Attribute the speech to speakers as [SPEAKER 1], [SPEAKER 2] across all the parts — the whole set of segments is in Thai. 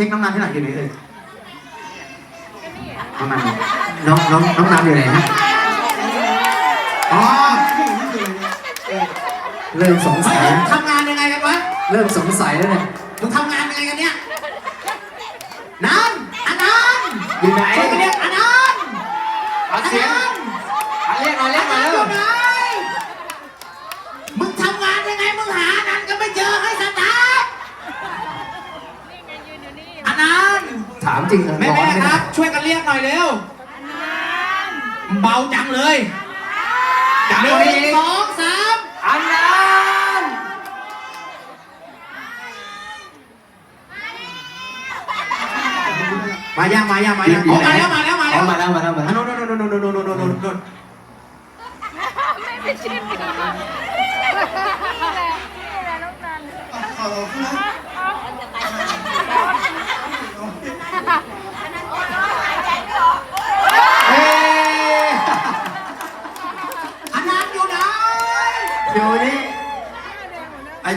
[SPEAKER 1] ช็คน้องนันที่ไหนอยู่ไหนเอ่ยน้องนันน้องน้องน้องนันอยู่ไหนฮะอ๋อเริ่มสงสัยแล้ว
[SPEAKER 2] ทำงานยังไงกันวะ
[SPEAKER 1] เริ่มสงสัยแล้วเนี่ย
[SPEAKER 2] มึงทำงานยังไงกันเนี่ยนันอนันต์
[SPEAKER 1] อยู่ไหน
[SPEAKER 2] ช่วยกันเรียกอนันต์
[SPEAKER 1] เอาเสียงเอาเรียกมาเรียกมา
[SPEAKER 2] อ
[SPEAKER 1] แล้
[SPEAKER 2] นันต์
[SPEAKER 1] ว
[SPEAKER 2] อยู่ไหนมึงทำงานยังไงมึงหาอนันต์ก็ไม่เจอให้า
[SPEAKER 1] มจริง
[SPEAKER 2] แม่แม่ครับ ช่วยกันเรียกหน่อยเร็วเบาจังเลยหนึ่งสองสาม
[SPEAKER 1] อันนัน
[SPEAKER 2] มายังมายังมายังมาแล้วมาแล้วมาแล้ว
[SPEAKER 1] มาแล้วมาแล้วมาแล้ว
[SPEAKER 2] โน่นโน่นโน่นโน่นโน่นโน่นโน่น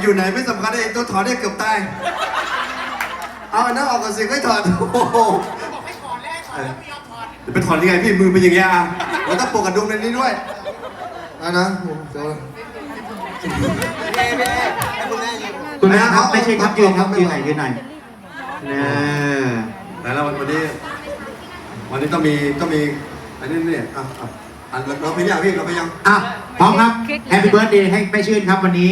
[SPEAKER 3] อ้
[SPEAKER 1] อ
[SPEAKER 2] ยู่ไหน
[SPEAKER 4] ไม่สำคัญไอ้ตัวถอดได้เกือบตาย เอาอันนั้นออกก่อนสิไม่ถอดโอ้โห
[SPEAKER 2] บอกให้ถอดแล้วถอดแล้วไม่ยอมถอด
[SPEAKER 4] เดี๋ยวไปถอดยังไงพี่มือเป็นอย่างเงี้ยอะเราต้องปกกระดุมในนี้ด้วยอะนะเดี๋ยว
[SPEAKER 1] คุณแม่ครับไม่ใช่ครับยืนครับยืนไหนยืนไหนเนี่ย
[SPEAKER 4] แต่ละวันวันนี้ วันนี้ต้องมีต้องมีอันนี้เนี่ยอะอะอันเราไปยังพี่เราไปยัง
[SPEAKER 1] อะพร้อมครับ Happy Birthday ให้แม่ชื่นครับวันนี้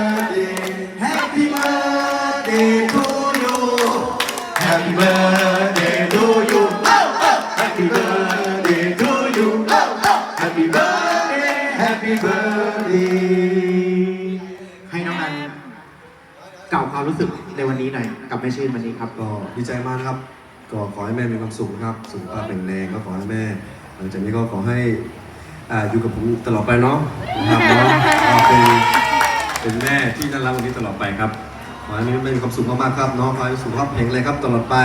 [SPEAKER 1] Happy birthday to you oh, oh. Happy birthday to you oh, oh. Happy birthday Happy birthday ให้น้องนันกล่าวความรู้สึกในวันนี้หน่อยกับแม่ชื่นวันนี้ครับ
[SPEAKER 4] ก็ดีใจมากนะครับ ก็ขอให้แม่มีความสุขนะครับ สุขภาพแข็งแรงก็ขอให้แม่ หลังจากนี้ก็ขอให้อ่าอยู่กับผมตลอดไปเนาะนะครับเนาะก็เป็นเป็นแม่ที่น่ารักวันนี้ตลอดไปครับ ขอให้มีความสุขมากๆครับเนาะขอให้สุขภาพแข็งแรงครับตลอดไป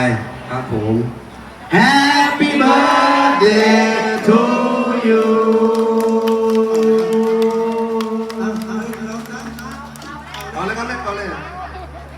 [SPEAKER 4] ครับผม
[SPEAKER 1] Happy